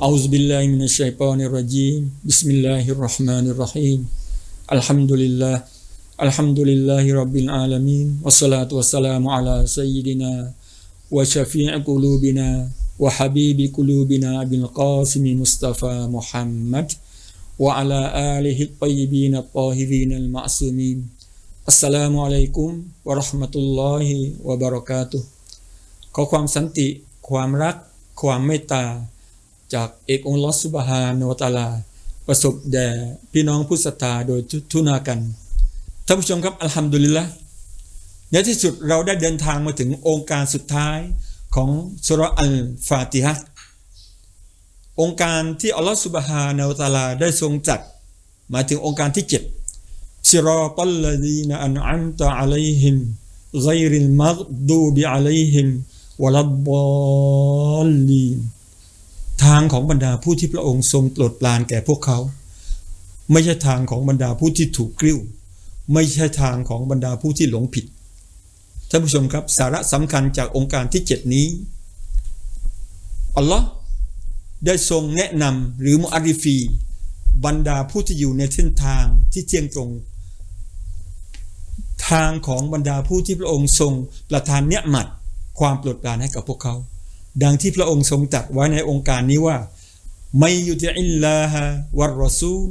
أعوذ بالله من الشيطان الرجيم بسم الله الرحمن الرحيم الحمد لله الحمد لله رب العالمين والصلاة والسلام على سيدنا وشفيع قلوبنا وحبيب قلوبنا أبي القاسم مصطفى محمد وعلى آله الطيبين الطاهرين المعصومين السلام عليكم ورحمة الله وبركاته ขอความสันติความรัก ความเมตตา จากเอกองค์ลอสซุบฮานะฮูวะตะอาลา ประสบแด่พี่น้องผู้ศรัทธาโดยทุนากัน ท่านผู้ชมครับ อัลฮัมดุลิลละในที่สุดเราได้เดินทางมาถึงองค์การสุดท้ายของสุรอัลฟาติฮะองค์การที่อัลลอฮฺสุบฮานะฮูวะตะอาลาได้ทรงจัดหมายถึงองค์การที่เจ็ดซิรอตัลลดีนอันอัมตะอะลัยฮิม غير المغضوب عليهم วลับบอลลีน ทางของบรรดาผู้ที่พระองค์ทรงโปรดปรานแก่พวกเขา ไม่ใช่ทางของบรรดาผู้ที่ถูกกลิ้ว ไม่ใช่ทางของบรรดาผู้ที่หลงผิดท่านผู้ชมครับสาระสำคัญจากองค์การที่เจ็ดนี้อัลลอฮ์ได้ทรงแนะนำหรือมุอาริฟี บรรดาผู้ที่อยู่ในเส้นทางที่เที่ยงตรง ทางของบรรดาผู้ที่พระองค์ทรงประทานเนียมัดความโปรดปรานให้กับพวกเขา ดังที่พระองค์ทรงตรัสไว้ในองค์การนี้ว่าไม่ยุติอิลลาฮะวะรอซูล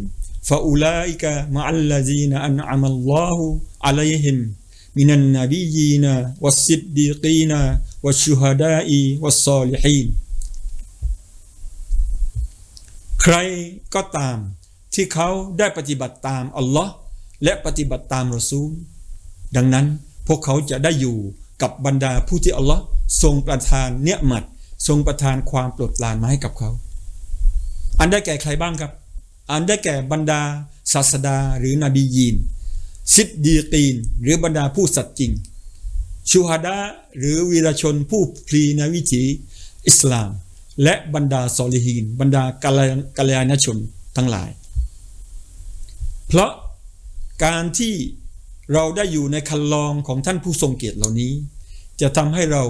ฟาอูลาอิกะมะอัลลซีนอันอามัลลอฮุอะลัยฮิมมินันนบียีนวัสซิดดีกีนวัชชุฮดาอีวัสซอลิฮีนใครก็ตามที่เขาได้ปฏิบัติตามอัลลอฮ์และปฏิบัติตามรอซูล ดังนั้นพวกเขาจะได้อยู่กับบรรดาผู้ที่อัลลอฮ์ ทรงประทานเนียมัด ทรงประทานความโปรดปรานมาให้กับเขา อันได้แก่ใครบ้างครับ อันได้แก่บรรดาศาสดาหรือนบียีน ซิดดีกีน หรือบรรดาผู้สัตย์จริง ชูฮาดาหรือวีรชนผู้พลีในวิถีอิสลาม และบรรดาซอลิฮีน บรรดากาลยานชนทั้งหลาย เพราะการที่เราได้อยู่ในคันลองของท่านผู้ทรงเกียรติเหล่านี้ จะทำให้เรา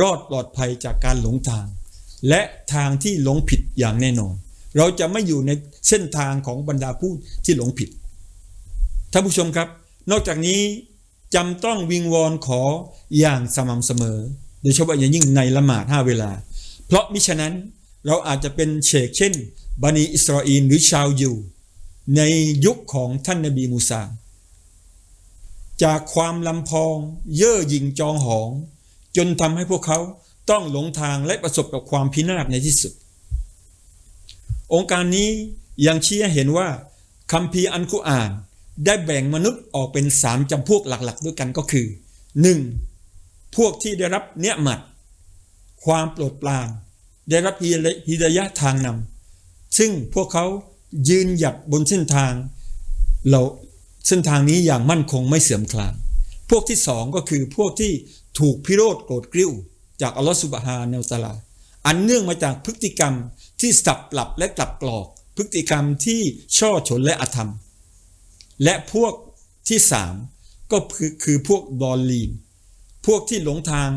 รอดปลอดภัยจากการหลงทาง และทางที่หลงผิดอย่างแน่นอน เราจะไม่อยู่ในเส้นทางของบรรดาผู้ที่หลงผิดท่านผู้ชมครับ นอกจากนี้จำต้องวิงวอนขออย่างสม่ำเสมอ โดยเฉพาะอย่างยิ่งในละหมาดห้าเวลา เพราะมิฉะนั้นเราอาจจะเป็นเชกเช่นบันีอิสราเอลหรือชาวยูในยุคของท่านนบีมูซาจากความลำพอง เย่อหยิ่งจองหอง จนทำให้พวกเขาต้องหลงทางและประสบกับความพินาศในที่สุด องค์การนี้ยังชี้ให้เห็นว่าคัมภีร์อันกุอ่าน ได้แบ่งมนุษย์ออกเป็นสามจำพวกหลักๆ ด้วยกันก็คือ 1. พวกที่ได้รับเนียมัด ความโปรดปราน ได้รับฮิดายะทางนำซึ่งพวกเขายืนหยัดบนเส้นทางเราเส้นทางนี้อย่างมั่นคงไม่เสื่อมคลานพวกที่สองก็คือพวกที่ ถูกพิโรธโกรธกริ้ว จากอัลลอฮฺสุบฮาเนลตาลา อันเนื่องมาจากพฤติกรรมที่สับปรับและกลับกรอก พฤติกรรมที่ช่อฉนและอธรรม และพวกที่สามก็คือคือพวกดอลลีน พวกที่หลงทาง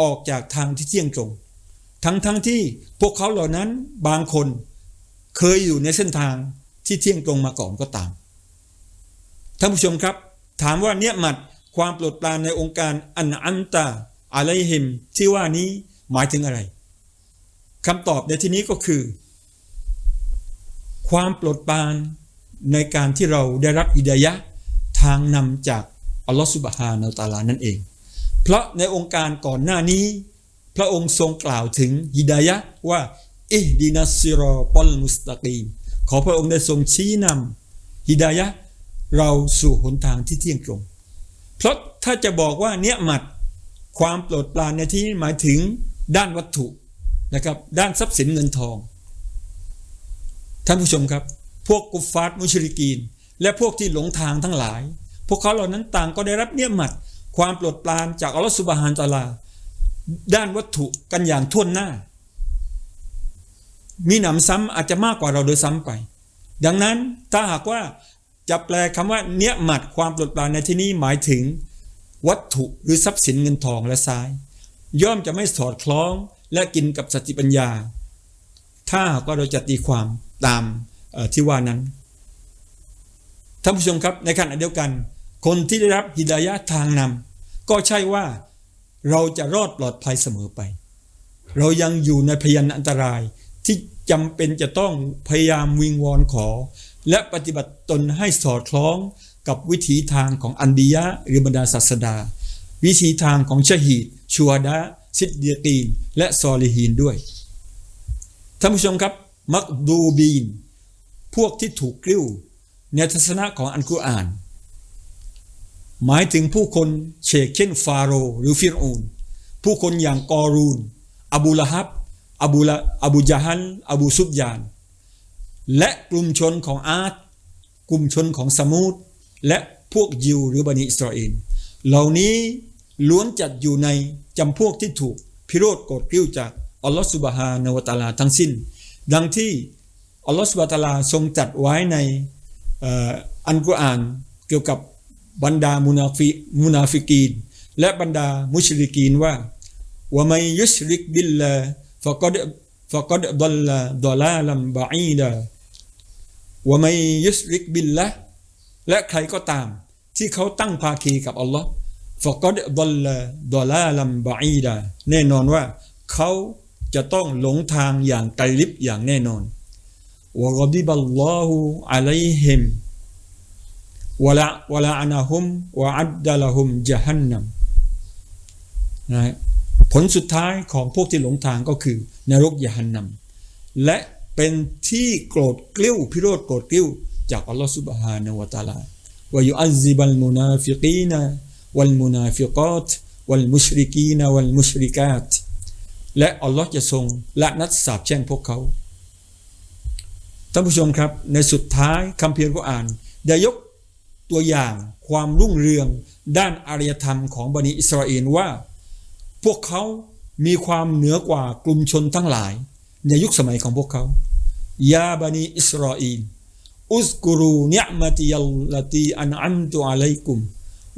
ออกจากทางที่เที่ยงตรง ทั้งทั้งที่พวกเขาเหล่านั้นบางคนเคยอยู่ในเส้นทางที่เที่ยงตรงมาก่อนก็ตามท่านผู้ชมครับ ถามว่าเนี่ยมัด ความโปรดปรานในองค์การอันอันตาอะไรหิมที่ว่านี้หมายถึงอะไรคำตอบในที่นี้ก็คือ ความโปรดปรานในการที่เราได้รับอิดายะทางนำจากอัลลอฮฺสุบฮานาตาลานั่นเอง เพราะในองค์การก่อนหน้านี้ พระองค์ทรงกล่าวถึงฮิดายะว่าอิดีนัสซิรอปอลมุสตะกีมขอพระองค์ได้ทรงชี้นำฮิดายะเราสู่หนทางที่เที่ยงตรง เพราะถ้าจะบอกว่าเนี้ยมัดความโปรดปรานในที่นี้หมายถึงด้านวัตถุนะครับ ด้านทรัพย์สินเงินทอง ท่านผู้ชมครับ พวกกุฟฟาร์มุชริกีน และพวกที่หลงทางทั้งหลาย พวกเขาเหล่านั้นต่างก็ได้รับเนียมัดความโปรดปรานจากอัลลอฮฺสุบฮานตะลา ด้านวัตถุกันอย่างท่วนหน้า มีหนำซ้ำอาจจะมากกว่าเราโดยซ้ำไป ดังนั้นถ้าหากว่า จะแปลคำว่าเนี้ยหมัดความโปรดปรานในที่นี้หมายถึง วัตถุหรือทรัพย์สินเงินทองและทราย ย่อมจะไม่สอดคล้องและกินกับสติปัญญา ถ้ากว่าเราจะตีความตามที่ว่านั้นท่านผู้ชมครับในขณะเดียวกัน คนที่ได้รับฮิดายะห์ทางนำก็ใช่ว่าเราจะรอดปลอดภัยเสมอไป เรายังอยู่ในพยันอันตรายที่จำเป็นจะต้องพยายามวิงวอนขอ และปฏิบัติตนให้สอดคล้องกับวิถีทางของอันบิยะหรือบรรดาศาสดา วิถีทางของชะฮีดชัวดะซิดเดียตีน และซอลิฮีนด้วยท่านผู้ชมครับมักดูบีน พวกที่ถูกกลิ้วในทัศนะของอันกุรอาน หมายถึงผู้คนเชกเช่นฟาโรหรือฟิรูนผู้คนอย่างกอรูน อบูละฮับ อบูละอบูจาฮัน อบูซุบยาน และกลุ่มชนของอาร์ตกลุ่มชนของสมูดและพวกยิวหรือบันิอิสราเอลเหล่านี้ล้วนจัดอยู่ในจำพวกที่ถูกพิโรธโกรธกิ้วจากอัลลอฮฺสุบฮานาวะตาลาทั้งสิ้น ดังที่อัลลอฮฺสุบฮานะตาลาทรงจัดไว้ในอ,อันกุรอานเกี่ยวกับบรรดามุนาฟิมุนาฟิกีน และบรรดามุชริกีนว่าว่าไม่ยุชริกบิลลาฟะกดฟะกดดัลลาดลาลัมบะอีดา ว่าไม่ยุชริกบิลละและใครก็ตาม ที่เขาตั้งภาคีกับอัลลอฮ์ฟะกดดัลลาดอลาลัมบอีดาแน่นอนว่าเขาจะต้องหลงทางอย่างไกลลิบอย่างแน่นอนวะกดิบัลลอฮุอะลัยฮิมวะละวะละอานะฮุมวะอัดดะละฮุมจะฮันนัมนะผลสุดท้ายของพวกที่หลงทางก็คือนรกยะฮันนัมและ เป็นที่โกรธกลิ้วพิโรธโกรธกลิ้วจากอัลลอฮฺสุบฮานะฮูวะตะอาลาวะยุอัซซิบัลมุนาฟิกีนวัลมุนาฟิกาตวัลมุชริกีนวัลมุชริกาตและอัลลอฮ์จะทรงละนัดสาปแช่งพวกเขาท่านผู้ชมครับในสุดท้ายคำเพียรกุรอานได้ยกตัวอย่างความรุ่งเรืองด้านอารยธรรมของบันิอิสราเอลว่า พวกเขามีความเหนือกว่ากลุ่มชนทั้งหลาย ในยุคสมัยของพวกเขา ยาบันิอิสราเอลอุสกุรูเนยมติยัลลตีอันอัมตุอะลัยกุม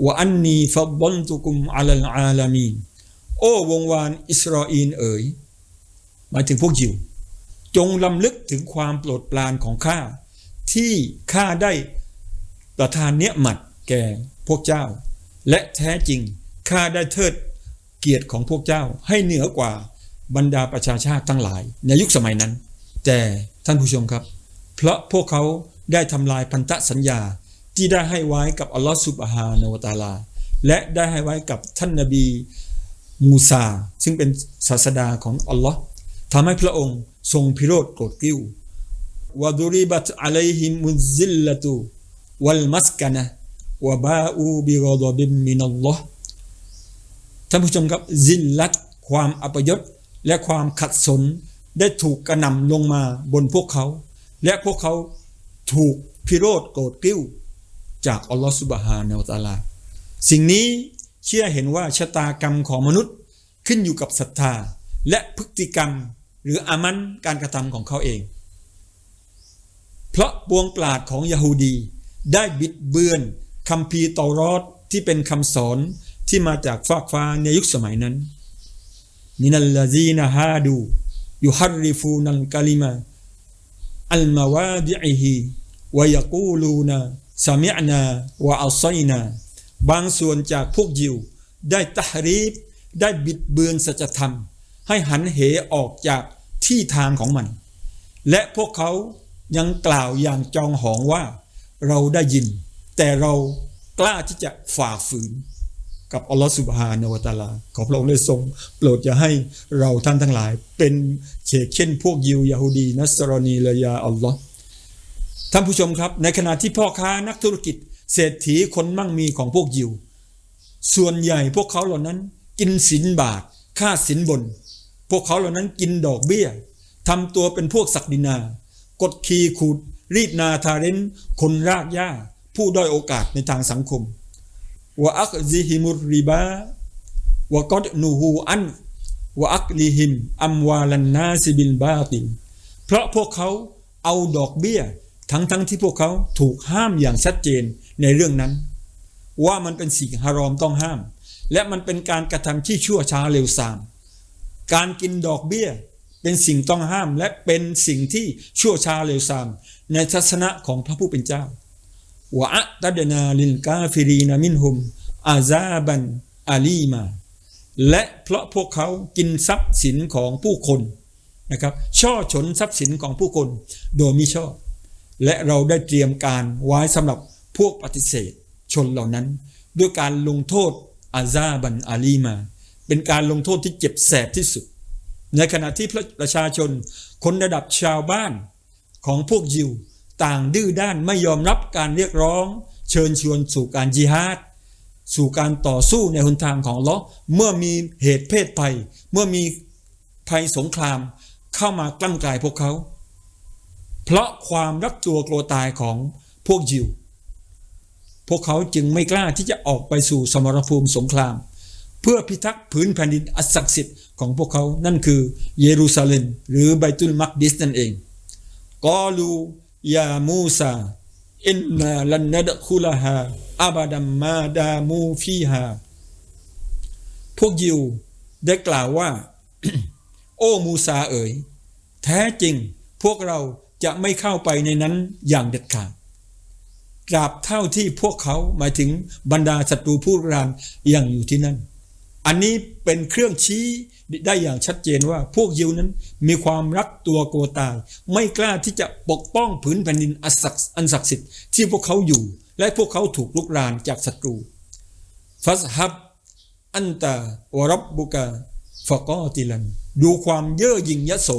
วะอันนีฟับบลตุกุมอัลลอาลามีนโอ้วงวานอิสราเอลเอ๋ยหมายถึงพวกยิว จงลำลึกถึงความโปรดปรานของข้า ที่ข้าได้ประทานเนี้ยหมัดแก่พวกเจ้า และแท้จริงข้าได้เทิดเกียรติของพวกเจ้าให้เหนือกว่าบรรดาประชาชาติทั้งหลาย ในยุคสมัยนั้น แต่ ท่านผู้ชมครับ เพราะพวกเขาได้ทำลายพันธสัญญาที่ได้ให้ไว้กับอัลลอฮฺสุบฮานาวตาลา และได้ให้ไว้กับท่านนบีมูซา ซึ่งเป็นศาสดาของอัลลอฮ์ทำให้พระองค์ทรงพิโรธโกรธกิ้ววะดุริบัตอะลัยฮิมุซิลละตูวัลมัสกะนะวะบาอูบิกอดบิมมินัลลอฮ์ท่านผู้ชมครับซิลลัตความอัปยศและความขัดสน ได้ถูกกระหน่ำลงมาบนพวกเขา และพวกเขาถูกพิโรธโกรธกิ้ว จากอัลลอฮฺสุบฮานะวะตะอาลาสิ่งนี้เชื่อเห็นว่าชะตากรรมของมนุษย์ขึ้นอยู่กับศรัทธาและพฤติกรรมหรืออามันการกระทำของเขาเอง เพราะปวงปราดของยะฮูดี ได้บิดเบือนคำพีร์เตารอดที่เป็นคำสอนที่มาจากฟากฟ้าในยุคสมัยนั้นมินัลลาซีนาฮาดู ยุฮัรริฟูนัลกาลิมาอัลมาวาดิอิฮิวายกูลูนาสามิอนาวะอัลไซนาบางส่วนจากพวกยิว ได้ตะรีบได้บิดเบือนสัจธรรม ให้หันเหออกจากที่ทางของมัน และพวกเขายังกล่าวอย่างจองหองว่า เราได้ยิน แต่เรากล้าที่จะฝ่าฝืน กับอัลลอฮฺสุบฮานาวะตาลา ขอพระองค์ได้ทรง โปรดอย่าให้เราท่านทั้งหลาย เป็นเชกเช่นพวกยิวยาฮูดี นัสรนีละยาอัลลอฮ์ท่านผู้ชมครับ ในขณะที่พ่อค้านักธุรกิจ เศรษฐีคนมั่งมีของพวกยิว ส่วนใหญ่พวกเขาเหล่านั้น กินสินบาทค่าสินบน พวกเขาเหล่านั้นกินดอกเบี้ยทำตัวเป็นพวกศักดินา กดขี่ขูดรีดนาทาเรนคนรากหญ้า ผู้ด้อยโอกาสในทางสังคม วะอักซิฮิมุริบาวะกอดนูฮูอันวะอักลิฮิมอัมวาลันนาซิบิลบาตินเพราะพวกเขาเอาดอกเบี้ย ทั้งทั้งที่พวกเขาถูกห้ามอย่างชัดเจนในเรื่องนั้น ว่ามันเป็นสิ่งฮารอมต้องห้าม และมันเป็นการกระทำที่ชั่วช้าเร็วซาม การกินดอกเบี้ยเป็นสิ่งต้องห้ามและเป็นสิ่งที่ชั่วช้าเลวทราม ในทัศนะของพระผู้เป็นเจ้า วะอัดนาลิลกาฟิรีนามินฮุมอาซาบันอาลีมา และเพราะพวกเขากินทรัพย์สินของผู้คนนะครับ ช่อฉนทรัพย์สินของผู้คน โดยมิชอบ และเราได้เตรียมการไว้สำหรับพวกปฏิเสธชนเหล่านั้น ด้วยการลงโทษอาซาบันอาลีมา เป็นการลงโทษที่เจ็บแสบที่สุด ในขณะที่ประชาชนคนระดับชาวบ้านของพวกยิว ต่างดื้อด้านไม่ยอมรับการเรียกร้อง เชิญชวนสู่การจิฮาดสู่การต่อสู้ในหนทางของลอเมื่อมีเหตุเพศภัย เมื่อมีภัยสงครามเข้ามากลั่นกลายพวกเขา เพราะความรักตัวกลัวตายของพวกยิว พวกเขาจึงไม่กล้าที่จะออกไปสู่สมรภูมิสงคราม เพื่อพิทักษ์ผืนแผ่นดินอันศักดิ์สิทธิ์ของพวกเขานั่นคือเยรูซาเล็มหรือไบตุลมักดิสนั่นเองกอลู ยามูซาอินนาลันนดคุลาฮาอาบาดัมมาดามูฟีฮาพวกยิวได้กล่าวว่า โอ้มูซาเอ๋ย แท้จริงพวกเราจะไม่เข้าไปในนั้นอย่างเด็ดขาดตราบเท่าที่พวกเขาหมายถึงบรรดาศัตรูผู้รานยังอยู่ที่นั่น อันนี้เป็นเครื่องชี้ได้อย่างชัดเจนว่าพวกยิวนั้นมีความรักตัวโกตาย ไม่กล้าที่จะปกป้องผืนแผ่นดินอันศักดิ์สิทธิ์ที่พวกเขาอยู่ และพวกเขาถูกลุกรานจากศัตรูฟัสฮับอันตาวรับบุกาฟกอติลัน ดูความเย่อหยิ่งยโส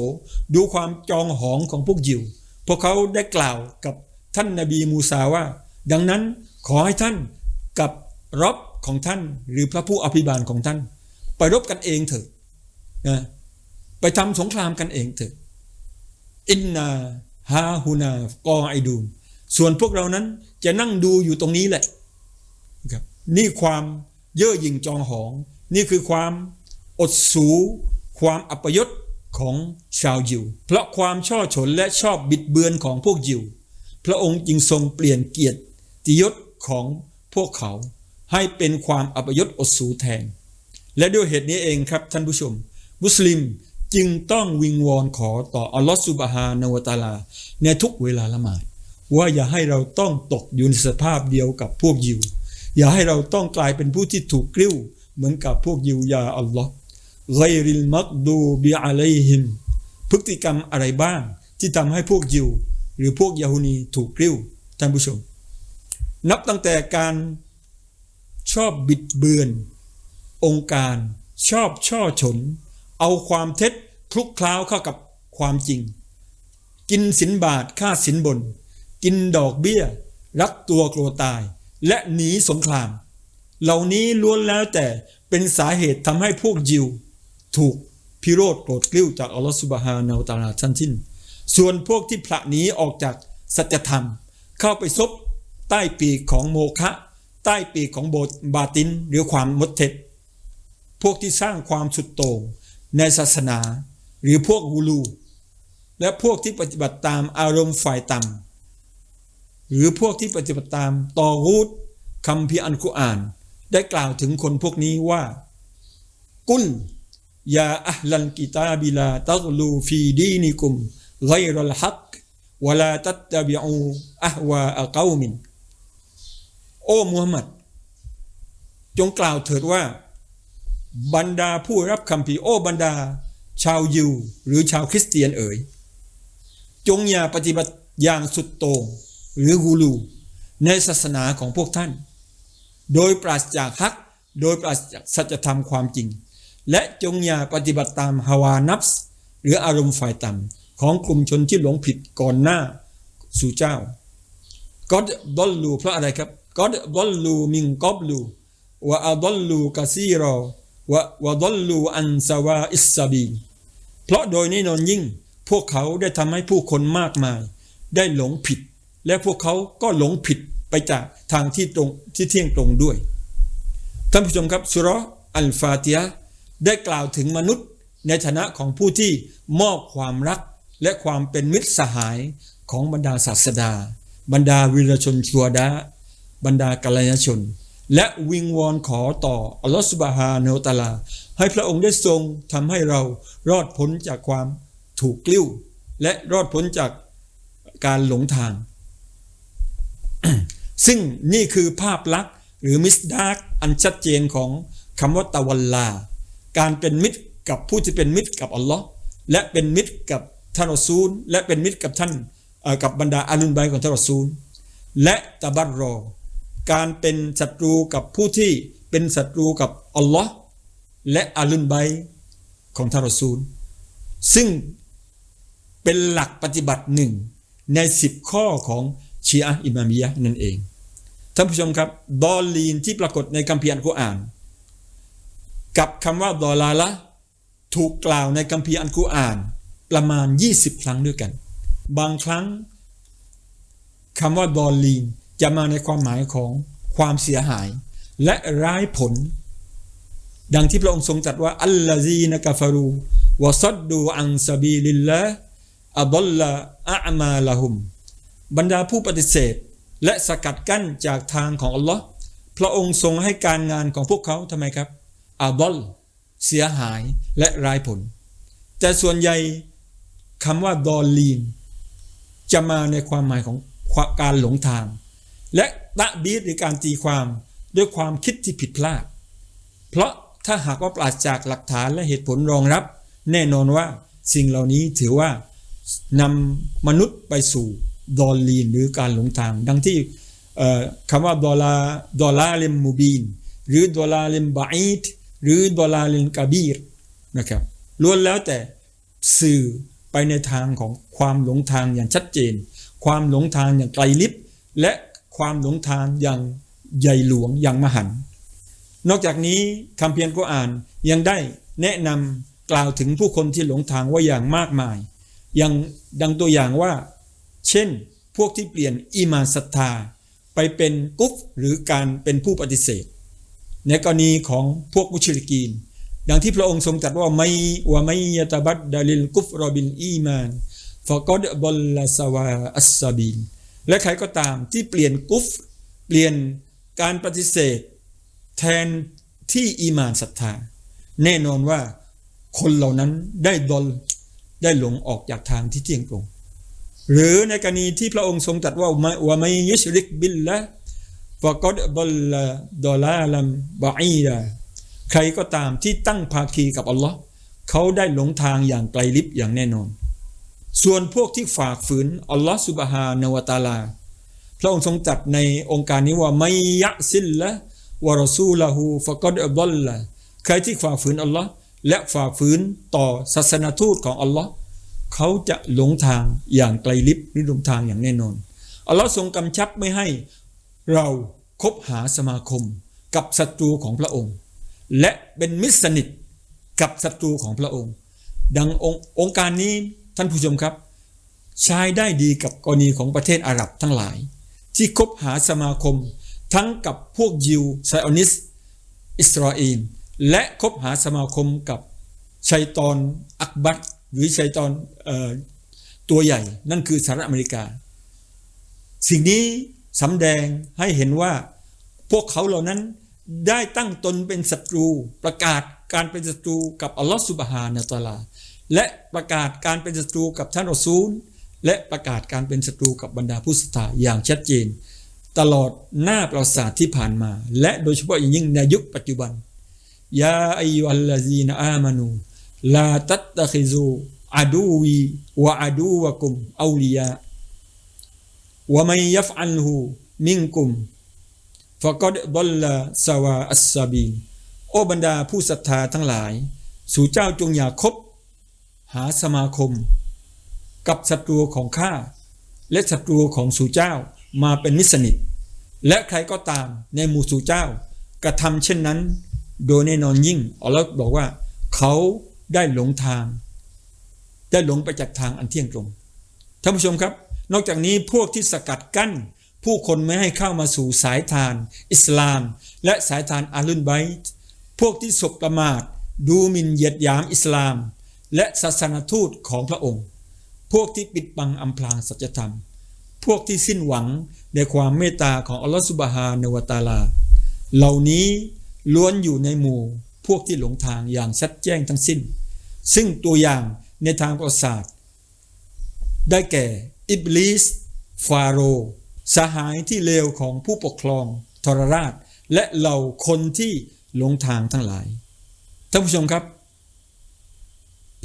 ดูความจองหองของพวกยิว พวกเขาได้กล่าวกับท่านนาบีมูซาว่า ดังนั้นขอให้ท่านกับรบ ของท่าน หรือพระผู้อภิบาลของท่าน ไปรบกันเองเถอะนะไปทำสงครามกันเองเถอะอินนาฮาฮูนากอไอดูนส่วนพวกเรานั้นจะนั่งดูอยู่ตรงนี้แหละครับนี่ความเย่อหยิ่งจองหอง นี่คือความอดสู ความอัปยศของชาวยิว เพราะความช่อฉนและชอบบิดเบือนของพวกยิว พระองค์จึงทรงเปลี่ยนเกียรติยศของพวกเขา ให้เป็นความอัปยศอดสูแทน และด้วยเหตุนี้เองครับท่านผู้ชม มุสลิมจึงต้องวิงวอนขอต่ออัลลอฮฺสุบฮานาวตาลา ในทุกเวลาละหมาด ว่าอย่าให้เราต้องตกอยู่ในสภาพเดียวกับพวกยิว อย่าให้เราต้องกลายเป็นผู้ที่ถูกกลิ้ว เหมือนกับพวกยิวยาอัลลอฮ์ไกริลมักดูบิอะลัยฮิมพฤติกรรมอะไรบ้างที่ทำให้พวกยิว หรือพวกยาฮูนีถูกกลิ้วท่านผู้ชม นับตั้งแต่การ ชอบบิดเบือน องค์การ ชอบช่อฉน เอาความเท็จคลุกคล้าวเข้ากับความจริง กินสินบาทค่าสินบน กินดอกเบี้ย รักตัวกลัวตาย และหนีสงคราม เหล่านี้ล้วนแล้วแต่เป็นสาเหตุทำให้พวกยิว ถูกพิโรธโกรธกลิ้วจากอัลลอฮฺสุบฮานาอัตาลาชั้นทิ้น ส่วนพวกที่ผละหนีออกจากสัจธรรม เข้าไปซบใต้ปีกของโมฆะ ใต้ปีกของโบบาตินหรือความมดเท็จ พวกที่สร้างความสุดโต่งในศาสนา หรือพวกฮูลู และพวกที่ปฏิบัติตามอารมณ์ฝ่ายต่ำหรือพวกที่ปฏิบัติตามตอรูดคำพิอันกุอ่าน ได้กล่าวถึงคนพวกนี้ว่า กุลยาอัลลันกิตาบิลาตักลูฟีดีนิกุมไกรัลฮักวลาตัตตบิอูอะฮวาอักามิน โอ้มูฮัมหมัด จงกล่าวเถิดว่า บรรดาผู้รับคำพีโอ้บรรดา ชาวยิว หรือชาวคริสเตียนเอ๋ย จงอย่าปฏิบัติอย่างสุดโต่งหรือกูลูในศาสนาของพวกท่าน โดยปราศจากฮัก โดยปราศจากสัจธรรมความจริง และจงอย่าปฏิบัติตามฮาวานับส์หรืออารมณ์ฝ่ายต่ำของกลุ่มชนที่หลงผิดก่อนหน้าสู่เจ้าก็ดอลลูเพราะอะไรครับ ก็ดอลลูมิงกอบลูวะอัดลลูกาซีรอวะวะดลลูอันซาวาอิสซาบีเพราะโดยแน่นอนยิ่ง พวกเขาได้ทำให้ผู้คนมากมาย ได้หลงผิด และพวกเขาก็หลงผิดไปจากทางที่ตรงที่เที่ยงตรงด้วย ท่านผู้ชมครับสุรอัลฟาติยะได้กล่าวถึงมนุษย์ในฐานะของผู้ที่มอบความรักและความเป็นมิตรสหายของบรรดาศาสดา บรรดาวิรชนชัวดา บรรดากัลยาชน และวิงวอนขอต่ออัลลอฮฺสุบฮาเนตาลา ให้พระองค์ได้ทรงทำให้เรารอดพ้นจากความถูกกลิ้ว และรอดพ้นจากการหลงทาง ซึ่งนี่คือภาพลักษณ์หรือมิสดาร์กอันชัดเจนของคำว่าตะวันลา การเป็นมิตรกับผู้ที่เป็นมิตรกับอัลลอฮ์และเป็นมิตรกับท่านรอซูล และเป็นมิตรกับท่านกับบรรดาอาลุนไบของท่านรอซูล และตะบัรรอ การเป็นศัตรูกับผู้ที่เป็นศัตรูกับอัลลอฮ์และอาลุนไบของทารซูล ซึ่งเป็นหลักปฏิบัติหนึ่งในสิบข้อของชีอะอิมาม iyah นั่นเอง ท่านผู้ชมครับ ดอลลีนที่ปรากฏในคัมภีร์อัลกุรอาน กับคำว่าดอลาละถูกกล่าวในคัมภีร์อัลกุรอาน ประมาณ 20 ครั้งด้วยกัน บางครั้งคำว่าดอลลีน จะมาในความหมายของความเสียหาย และร้ายผล ดังที่พระองค์ทรงตรัสว่าอัลลอซีนกาฟารูวะซัดดูอันซาบีลิลละอัลลอะอ์มาละหุม บรรดาผู้ปฏิเสธ และสกัดกั้นจากทางของอัลลอฮ์พระองค์ทรงให้การงานของพวกเขาทำไมครับอาบอลเสียหายและร้ายผล แต่ส่วนใหญ่คำว่าดอลลีน จะมาในความหมายของการหลงทาง และตะบีดหรือการตีความด้วยความคิดที่ผิดพลาด เพราะถ้าหากว่าปราศจากหลักฐานและเหตุผลรองรับ แน่นอนว่าสิ่งเหล่านี้ถือว่านำมนุษย์ไปสู่ดอลลีนหรือการหลงทาง ดังที่คำว่าดอลาดอลาเลมมูบีนหรือดอลาเลมบาอีดหรือดอลาเลมกาบีรนะครับล้วนแล้วแต่สื่อไปในทางของความหลงทางอย่างชัดเจน ความหลงทางอย่างไกลลิบและ ความหลงทางอย่างใหญ่หลวงอย่างมหัน นอกจากนี้คำเพียรก็อ่านยังได้แนะนำกล่าวถึงผู้คนที่หลงทางว่าอย่างมากมาย อย่างดังตัวอย่างว่า เช่น พวกที่เปลี่ยนอีมาศรัทธา ไปเป็นกุฟหรือการเป็นผู้ปฏิเสธ ในกรณีของพวกมุชริกีน ดังที่พระองค์ทรงตรัสว่าไม่ว่าไม่ยตบัดดาลิลกุฟรอบินอีมานฟะกอดบอลลาสวาอัสซาบิน และใครก็ตามที่เปลี่ยนกุฟเปลี่ยนการปฏิเสธ แทนที่อีมานศรัทธา แน่นอนว่าคนเหล่านั้นได้ดลได้หลงออกจากทางที่เที่ยงตรง หรือในกรณีที่พระองค์ทรงตรัสว่าว่าไม่ยุชริกบิลละฟะกอดบลลดอลาลัมบาอีดาใครก็ตามที่ตั้งภาคีกับอัลลอฮ์เขาได้หลงทางอย่างไกลลิบอย่างแน่นอน ส่วนพวกที่ฝ่าฝืนอัลลอฮ์สุบฮานาวะตาลา พระองค์ทรงตรัสในองค์การนี้ว่าไมยะซิลละวะรอซูละหูฟะกอดบลละใครที่ฝ่าฝืนอัลลอฮ์และฝ่าฝืนต่อศาสนาทูตของอัลลอฮ์เขาจะหลงทางอย่างไกลลิบหรือหลงทางอย่างแน่นอนอัลลอฮ์ทรงกำชับไม่ให้เราคบหาสมาคมกับศัตรูของพระองค์ และเป็นมิตรสนิทกับศัตรูของพระองค์ ดังองค์องค์การนี้ ท่านผู้ชมครับ ใช้ได้ดีกับกรณีของประเทศอาหรับทั้งหลาย ที่คบหาสมาคม ทั้งกับพวกยิวไซออนิสอิสราเอลและคบหาสมาคมกับชัยตอนอักบัตหรือชัยตอนออตัวใหญ่ นั่นคือสหรัฐอเมริกา สิ่งนี้สำแดงให้เห็นว่าพวกเขาเหล่านั้นได้ตั้งตนเป็นศัตรูประกาศการเป็นศัตรูกับอัลลอฮฺสุบฮานะตะอาลา และประกาศการเป็นศัตรูกับท่านอซูล และประกาศการเป็นศัตรูกับบรรดาผู้ศรัทธาอย่างชัดเจน ตลอดหน้าประวัติศาสตร์ที่ผ่านมา และโดยเฉพาะอย่างยิ่งในยุคปัจจุบันยาอายุอัลลาซีนอามานูลาตัตตะคิซูอาดูวีวะอาดูวะกุมอาลียาวะมันยัฟอัลฮูมิงกุมฟะกอดบอลลาสวาอัสซาบีนโอบรรดาผู้ศรัทธาทั้งหลาย สู่เจ้าจงอย่าคบ หาสมาคม กับศัตรูของข้าและศัตรูของสู่เจ้ามาเป็นมิสนิท และใครก็ตามในหมู่สู่เจ้ากระทำเช่นนั้น โดยแน่นอนยิ่งอัลลอฮ์บอกว่า เขาได้หลงทาง ได้หลงไปจากทางอันเที่ยงตรงท่านผู้ชมครับ นอกจากนี้พวกที่สกัดกั้น ผู้คนไม่ให้เข้ามาสู่สายทาน อิสลาม และสายทานอาลุนไบต์พวกที่สบประมาท ดูหมินเหยียดหยามอิสลาม และศาสนทูตของพระองค์ พวกที่ปิดบังอำพรางสัจธรรม พวกที่สิ้นหวังในความเมตตาของอัลลอฮฺสุบฮานวะตาลา เหล่านี้ล้วนอยู่ในหมู่พวกที่หลงทางอย่างชัดแจ้งทั้งสิ้น ซึ่งตัวอย่างในทางประวัติศาสตร์ ได้แก่ อิบลิส ฟาโรห์สหายที่เลวของผู้ปกครองทรราช และเหล่าคนที่หลงทางทั้งหลาย ท่านผู้ชมครับ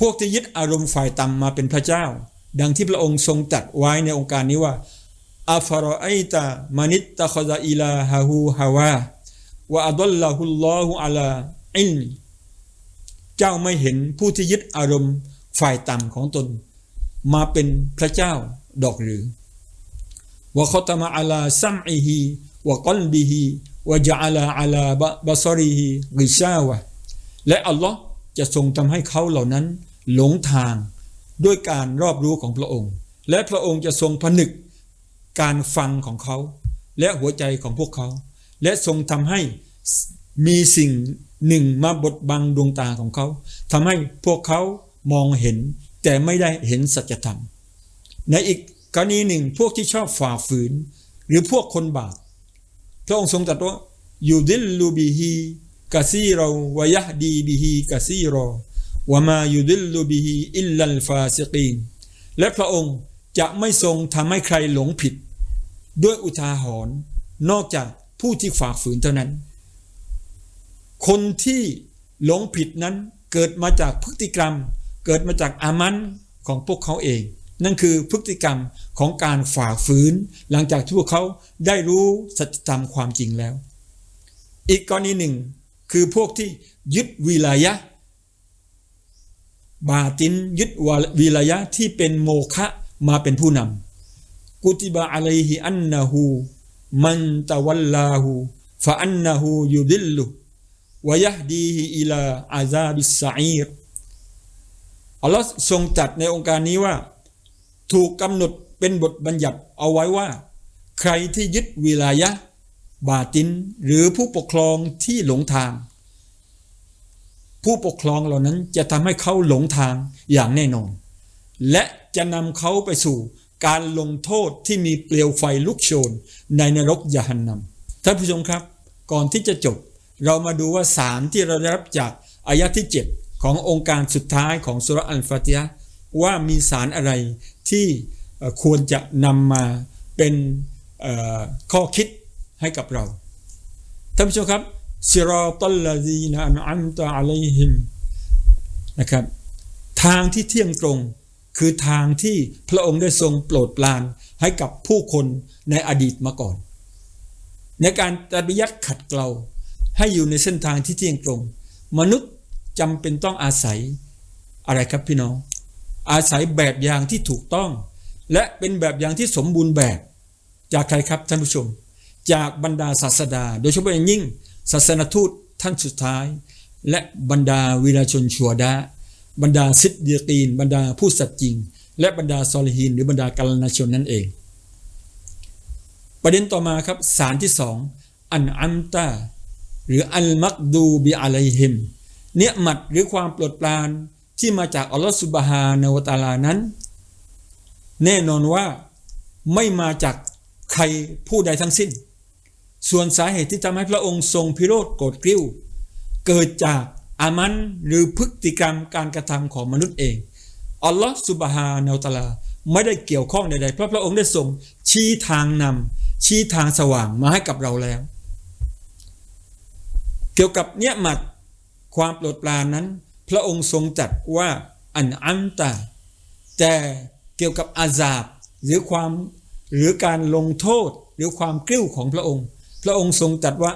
พวกที่ยึดอารมณ์ฝ่ายต่ำมาเป็นพระเจ้า ดังที่พระองค์ทรงตรัดไว้ในองค์การนี้ว่าอัฟรอไอตามานิตตะคซาอิลาฮาฮูฮาวาวะอัลลาฮุลลอฮุอะลาอิลเจ้าไม่เห็นผู้ที่ยึดอารมณ์ฝ่ายต่ำของตน มาเป็นพระเจ้าดอกหรือวะคตมะอัลาซัมอิฮีวะกลบิฮีวะจาลาอัลาบะซอรีฮีริชาวะและอัลลอฮ์จะทรงทำให้เขาเหล่านั้น หลงทางด้วยการรอบรู้ของพระองค์ และพระองค์จะทรงผนึกการฟังของเขา และหัวใจของพวกเขา และทรงทำให้มีสิ่งหนึ่งมาบดบังดวงตาของเขาทำให้พวกเขามองเห็น แต่ไม่ได้เห็นสัจธรรม ในอีกกรณีหนึ่งพวกที่ชอบฝ่าฝืน หรือพวกคนบาปพระองค์ทรงตรัสว่ายูดิลลูบิฮีกะซีรอวยะดีบิฮีกะซีรอ วะมายูดิลลูบิฮีอิลลัลฟาซิกีนและพระองค์จะไม่ทรงทำให้ใครหลงผิด ด้วยอุทาหรณ์นอกจากผู้ที่ฝ่าฝืนเท่านั้น คนที่หลงผิดนั้นเกิดมาจากพฤติกรรม เกิดมาจากอามันของพวกเขาเอง นั่นคือพฤติกรรมของการฝ่าฝืน หลังจากที่พวกเขาได้รู้สัจธรรมความจริงแล้ว อีกกรณีหนึ่งคือพวกที่ยึดวิลายะ บาตินยึดวิลายะที่เป็นโมฆะมาเป็นผู้นำกุติบะอะลัยฮิอันนะฮูมันตะวัลลาหูฟะอันนะฮูยุดิลลุวยะดีฮิอิลาอาซาบิสซอีรอัลลอฮ์ทรงจัดในองค์การนี้ว่า ถูกกำหนดเป็นบทบัญญัติเอาไว้ว่า ใครที่ยึดวิลายะ บาตินหรือผู้ปกครองที่หลงทาง ผู้ปกครองเหล่านั้นจะทำให้เขาหลงทางอย่างแน่นอน และจะนำเขาไปสู่การลงโทษที่มีเปลวไฟลุกโชน ในนรกยาหันนำท่านผู้ชมครับ ก่อนที่จะจบ เรามาดูว่าสารที่เราได้รับจากอายะที่ 7 ขององค์การสุดท้ายของสุรอัลฟาติฮะว่ามีสารอะไรที่ควรจะนำมาเป็นข้อคิดให้กับเราท่านผู้ชมครับ ซิรอตัลลาซีนอันอัมตะอะลัยฮิมนะครับ ทางที่เที่ยงตรง คือทางที่พระองค์ได้ทรงโปรดปรานให้กับผู้คนในอดีตมาก่อน ในการตบิยัดขัดเกลาให้อยู่ในเส้นทางที่เที่ยงตรง มนุษย์จำเป็นต้องอาศัยอะไรครับพี่น้อง อาศัยแบบอย่างที่ถูกต้อง และเป็นแบบอย่างที่สมบูรณ์แบบ จากใครครับท่านผู้ชม จากบรรดาศาสดา โดยเฉพาะอย่างยิ่ง ศาสนทูตท่านสุดท้าย และบรรดาวีรชนชัวดาบรรดาซิดเดียตีน บรรดาผู้สัตย์จริง และบรรดาซอลิฮินหรือบรรดากาลนาชนนั่นเอง ประเด็นต่อมาครับสารที่สองอันอัมตาหรืออัลมักดูบิอะลัยฮิมเนื้อมัดหรือความโปรดปรานที่มาจากอัลลอฮฺสุบฮานาวตาลานั้น แน่นอนว่าไม่มาจากใครผู้ใดทั้งสิ้น ส่วนสาเหตุที่ทำให้พระองค์ทรงพิโรธโกรธกริ้ว เกิดจากอามันหรือพฤติกรรมการกระทำของมนุษย์เอง อัลลอฮฺสุบฮานาอัลตลาไม่ได้เกี่ยวข้องใดๆ เพราะพระองค์ได้ทรงชี้ทางนำชี้ทางสว่างมาให้กับเราแล้ว เกี่ยวกับเนี้ยมัดความโปรดปรานนั้น พระองค์ทรงจัดว่าอันอันตาแต่เกี่ยวกับอาซาบหรือความหรือการลงโทษหรือความกลิ้วของพระองค์ พระองค์ทรงจัดว่า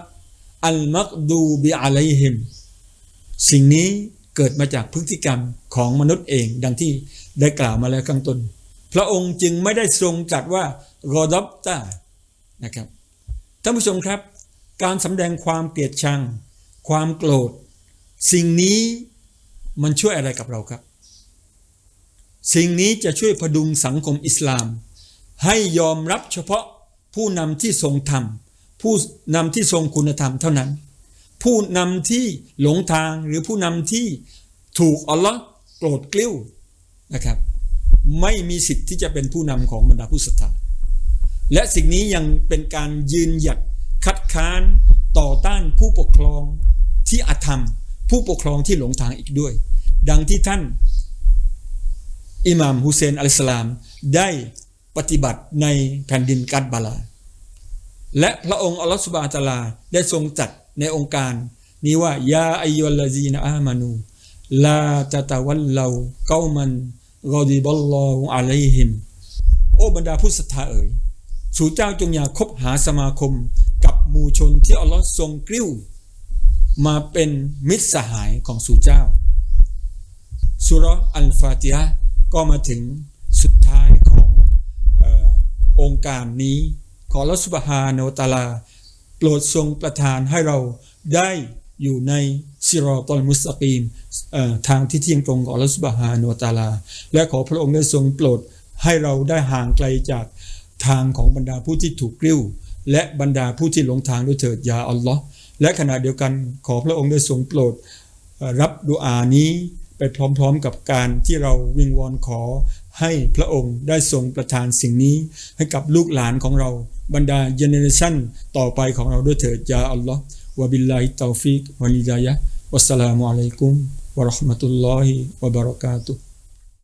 อัลมักดูบิอะลัยฮิม สิ่งนี้เกิดมาจากพฤติกรรมของมนุษย์เอง ดังที่ได้กล่าวมาแล้วข้างต้น พระองค์จึงไม่ได้ทรงจัดว่ารอดับตานะครับท่านผู้ชมครับ การสำแดงความเกลียดชัง ความโกรธ สิ่งนี้มันช่วยอะไรกับเราครับ สิ่งนี้จะช่วยพดุงสังคมอิสลาม ให้ยอมรับเฉพาะผู้นำที่ทรงธรรม ผู้นำที่ทรงคุณธรรมเท่านั้น ผู้นำที่หลงทางหรือผู้นำที่ถูกอัลลอฮ์โกรธกลิ้วนะครับ ไม่มีสิทธิ์ที่จะเป็นผู้นำของบรรดาผู้ศรัทธาและสิ่งนี้ยังเป็นการยืนหยัดคัดค้านต่อต้านผู้ปกครองที่อธรรม ผู้ปกครองที่หลงทางอีกด้วย ดังที่ท่าน อิหม่ามฮุเซนอะลัยสลามได้ปฏิบัติในแผ่นดินกัดบาลา และพระองค์อัลลอฮฺสุบานตลาได้ทรงจัดในองค์การ นี้ว่ายาอายุลลาซีนอามานูลาตะตะวัลลาเกามันกอดิบัลลอฮุอะลัยฮิมโอ้บรรดาผู้ศรัทธาเอ๋ยสู่เจ้าจงอย่าคบหาสมาคมกับหมู่ชนที่อัลลอฮ์ทรงกริ้ว มาเป็นมิตรสหายของสู่เจ้าสุรอัลฟาติฮะก็มาถึงสุดท้ายของออองค์การนี้ ขอรัสุบฮานะฮูวะตาลา โปรดทรงประทานให้เราได้อยู่ในซิรอตอลมุสตีมทางที่เที่ยงตรงของอัลลอฮฺสุบฮานวตาลา และขอพระองค์ได้ทรงโปรดให้เราได้ห่างไกลจากทางของบรรดาผู้ที่ถูกกริ้ว และบรรดาผู้ที่หลงทางด้วยเถิดยาอัลลอฮ์และขณะเดียวกันขอพระองค์ได้ทรงโปรดรับดุอานี้ไปพร้อมๆกับการที่เราวิงวอนขอให้พระองค์ได้ทรงประทานสิ่งนี้ให้กับลูกหลานของเรา บรรดาเจเนเรชันต่อไปของเราด้วยเถิดยาอัลลอฮ์วะบิลลาฮิตตอฟิกวะลิดายะวัสสลามุอะลัยกุมวะราะห์มะตุลลอฮิวะบะเราะกาตุฮ์